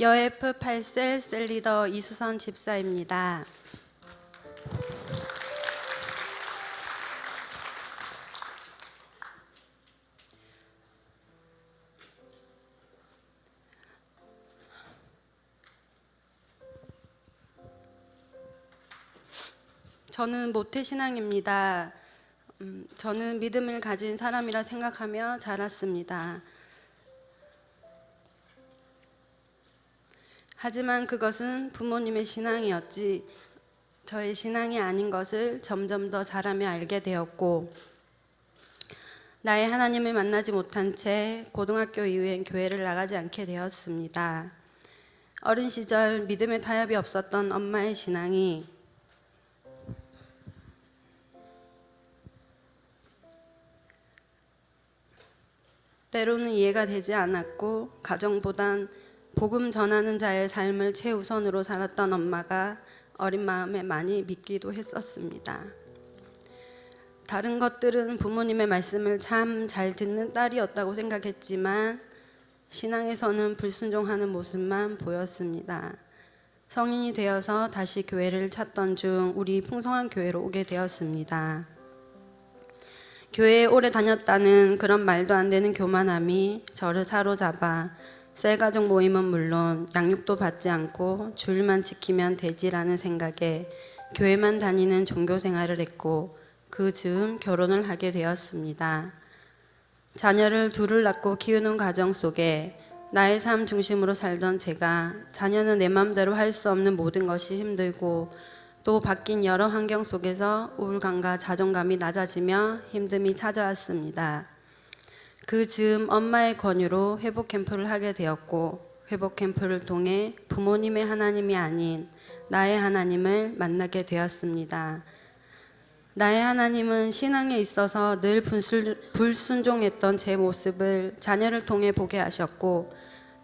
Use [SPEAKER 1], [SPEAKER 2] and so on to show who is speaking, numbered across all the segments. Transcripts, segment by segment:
[SPEAKER 1] 여F 8셀 셀리더 이수선 집사입니다. 저는 모태신앙입니다. 음, 저는 믿음을 가진 사람이라 생각하며 자랐습니다. 하지만 그것은 부모님의 신앙이었지 저의 신앙이 아닌 것을 점점 더 자라며 알게 되었고 나의 하나님을 만나지 못한 채 고등학교 이후엔 교회를 나가지 않게 되었습니다. 어린 시절 믿음의 타협이 없었던 엄마의 신앙이 때로는 이해가 되지 않았고 가정보단 복음 전하는 자의 삶을 최우선으로 살았던 엄마가 어린 마음에 많이 믿기도 했었습니다. 다른 것들은 부모님의 말씀을 참 잘 듣는 딸이었다고 생각했지만 신앙에서는 불순종하는 모습만 보였습니다. 성인이 되어서 다시 교회를 찾던 중 우리 풍성한 교회로 오게 되었습니다. 교회에 오래 다녔다는 그런 말도 안 되는 교만함이 저를 사로잡아 셀가족 모임은 물론 양육도 받지 않고 줄만 지키면 되지라는 생각에 교회만 다니는 종교 생활을 했고 그 즈음 결혼을 하게 되었습니다. 자녀를 둘을 낳고 키우는 과정 속에 나의 삶 중심으로 살던 제가 자녀는 내 마음대로 할 수 없는 모든 것이 힘들고 또 바뀐 여러 환경 속에서 우울감과 자존감이 낮아지며 힘듦이 찾아왔습니다. 그 즈음 엄마의 권유로 회복 캠프를 하게 되었고 회복 캠프를 통해 부모님의 하나님이 아닌 나의 하나님을 만나게 되었습니다. 나의 하나님은 신앙에 있어서 늘 불순- 불순종했던 제 모습을 자녀를 통해 보게 하셨고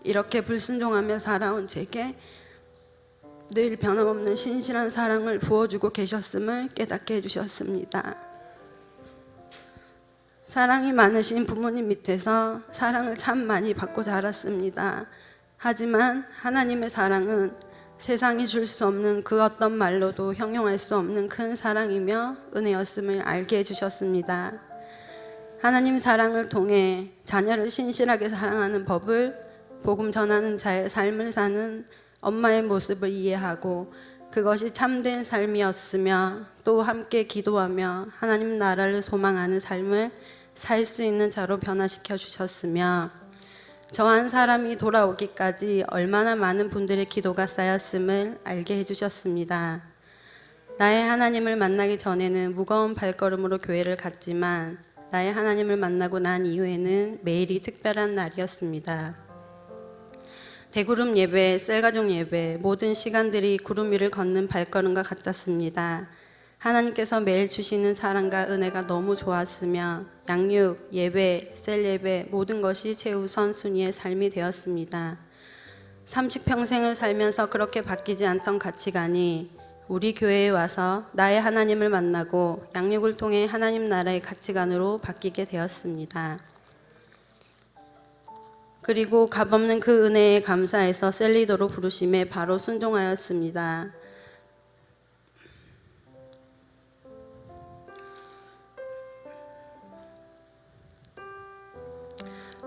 [SPEAKER 1] 이렇게 불순종하며 살아온 제게 늘 변함없는 신실한 사랑을 부어주고 계셨음을 깨닫게 해주셨습니다. 사랑이 많으신 부모님 밑에서 사랑을 참 많이 받고 자랐습니다. 하지만 하나님의 사랑은 세상이 줄 수 없는 그 어떤 말로도 형용할 수 없는 큰 사랑이며 은혜였음을 알게 해주셨습니다. 하나님 사랑을 통해 자녀를 신실하게 사랑하는 법을 복음 전하는 자의 삶을 사는 엄마의 모습을 이해하고 그것이 참된 삶이었으며 또 함께 기도하며 하나님 나라를 소망하는 삶을 살 수 있는 자로 변화시켜 주셨으며 저 한 사람이 돌아오기까지 얼마나 많은 분들의 기도가 쌓였음을 알게 해주셨습니다. 나의 하나님을 만나기 전에는 무거운 발걸음으로 교회를 갔지만 나의 하나님을 만나고 난 이후에는 매일이 특별한 날이었습니다. 대구름 예배, 셀가족 예배, 모든 시간들이 구름 위를 걷는 발걸음과 같았습니다. 하나님께서 매일 주시는 사랑과 은혜가 너무 좋았으며 양육, 예배, 셀 예배 모든 것이 최우선 순위의 삶이 되었습니다. 30평생을 살면서 그렇게 바뀌지 않던 가치관이 우리 교회에 와서 나의 하나님을 만나고 양육을 통해 하나님 나라의 가치관으로 바뀌게 되었습니다. 그리고 값없는 그 은혜에 감사해서 셀리더로 부르심에 바로 순종하였습니다.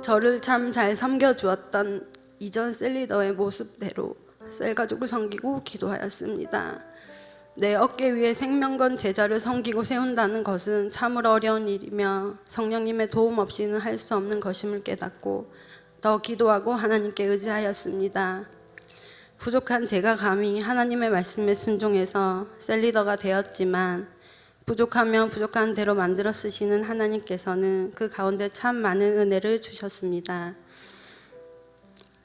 [SPEAKER 1] 저를 참 잘 섬겨주었던 이전 셀리더의 모습대로 셀 가족을 섬기고 기도하였습니다. 내 어깨 위에 생명건 제자를 섬기고 세운다는 것은 참으로 어려운 일이며 성령님의 도움 없이는 할 수 없는 것임을 깨닫고 더 기도하고 하나님께 의지하였습니다. 부족한 제가 감히 하나님의 말씀에 순종해서 셀리더가 되었지만 부족하면 부족한 대로 만들어 쓰시는 하나님께서는 그 가운데 참 많은 은혜를 주셨습니다.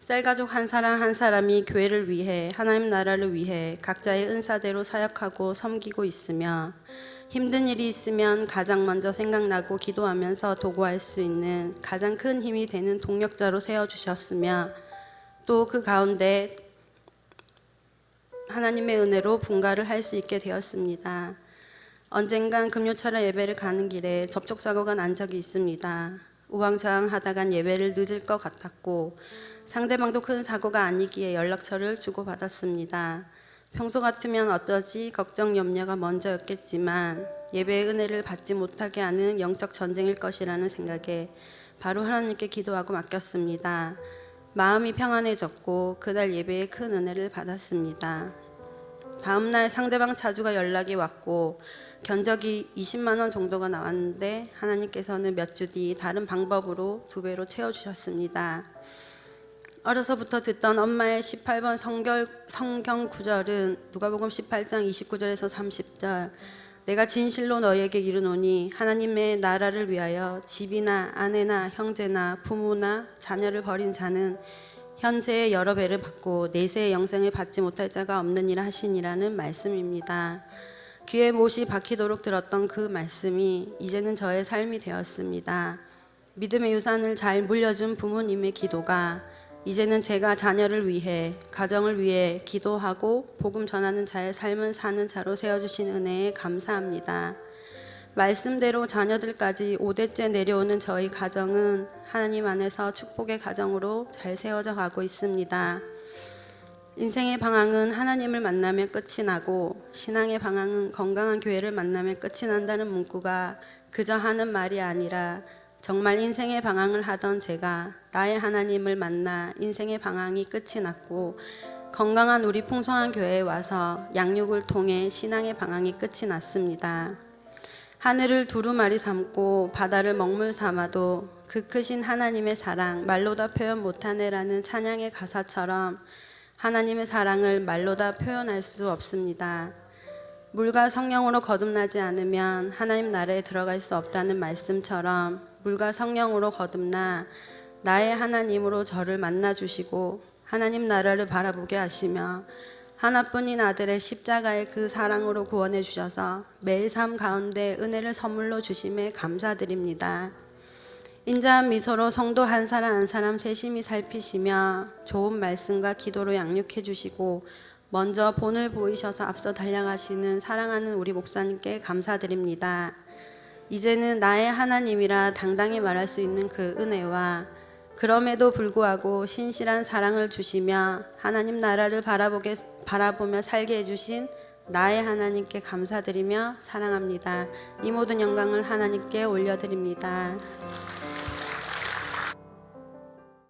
[SPEAKER 1] 셀가족 한 사람 한 사람이 교회를 위해 하나님 나라를 위해 각자의 은사대로 사역하고 섬기고 있으며 힘든 일이 있으면 가장 먼저 생각나고 기도하면서 도구할 수 있는 가장 큰 힘이 되는 동력자로 세워 주셨으며 또 그 가운데 하나님의 은혜로 분가를 할 수 있게 되었습니다. 언젠간 금요철에 예배를 가는 길에 접촉사고가 난 적이 있습니다. 우왕좌왕 하다간 예배를 늦을 것 같았고 상대방도 큰 사고가 아니기에 연락처를 주고받았습니다. 평소 같으면 어쩌지 걱정 염려가 먼저였겠지만 예배의 은혜를 받지 못하게 하는 영적 전쟁일 것이라는 생각에 바로 하나님께 기도하고 맡겼습니다. 마음이 평안해졌고 그날 예배에 큰 은혜를 받았습니다. 다음 날 상대방 차주가 연락이 왔고 견적이 20만 원 정도가 나왔는데 하나님께서는 몇 주 뒤 다른 방법으로 두 배로 채워 주셨습니다. 어려서부터 듣던 엄마의 18번 성결, 성경 구절은 누가복음 18장 29절에서 30절 내가 진실로 너희에게 이르노니 하나님의 나라를 위하여 집이나 아내나 형제나 부모나 자녀를 버린 자는 현재의 여러 배를 받고 내세의 영생을 받지 못할 자가 없느니라 하시니라는 말씀입니다. 귀에 못이 박히도록 들었던 그 말씀이 이제는 저의 삶이 되었습니다. 믿음의 유산을 잘 물려준 부모님의 기도가 이제는 제가 자녀를 위해 가정을 위해 기도하고 복음 전하는 자의 삶을 사는 자로 세워주신 은혜에 감사합니다. 말씀대로 자녀들까지 5대째 내려오는 저희 가정은 하나님 안에서 축복의 가정으로 잘 세워져 가고 있습니다. 인생의 방황은 하나님을 만나면 끝이 나고 신앙의 방황은 건강한 교회를 만나면 끝이 난다는 문구가 그저 하는 말이 아니라 정말 인생의 방황을 하던 제가 나의 하나님을 만나 인생의 방황이 끝이 났고 건강한 우리 풍성한 교회에 와서 양육을 통해 신앙의 방황이 끝이 났습니다. 하늘을 두루마리 삼고 바다를 먹물 삼아도 그 크신 하나님의 사랑 말로 다 표현 못하네라는 찬양의 가사처럼 하나님의 사랑을 말로 다 표현할 수 없습니다. 물과 성령으로 거듭나지 않으면 하나님 나라에 들어갈 수 없다는 말씀처럼 물과 성령으로 거듭나 나의 하나님으로 저를 만나 주시고 하나님 나라를 바라보게 하시며 하나뿐인 아들의 십자가의 그 사랑으로 구원해 주셔서 매일 삶 가운데 은혜를 선물로 주심에 감사드립니다. 인자한 미소로 성도 한 사람 한 사람 세심히 살피시며 좋은 말씀과 기도로 양육해 주시고 먼저 본을 보이셔서 앞서 달려가시는 사랑하는 우리 목사님께 감사드립니다. 이제는 나의 하나님이라 당당히 말할 수 있는 그 은혜와 그럼에도 불구하고 신실한 사랑을 주시며 하나님 나라를 바라보게 바라보며 살게 해주신 나의 하나님께 감사드리며 사랑합니다. 이 모든 영광을 하나님께 올려드립니다.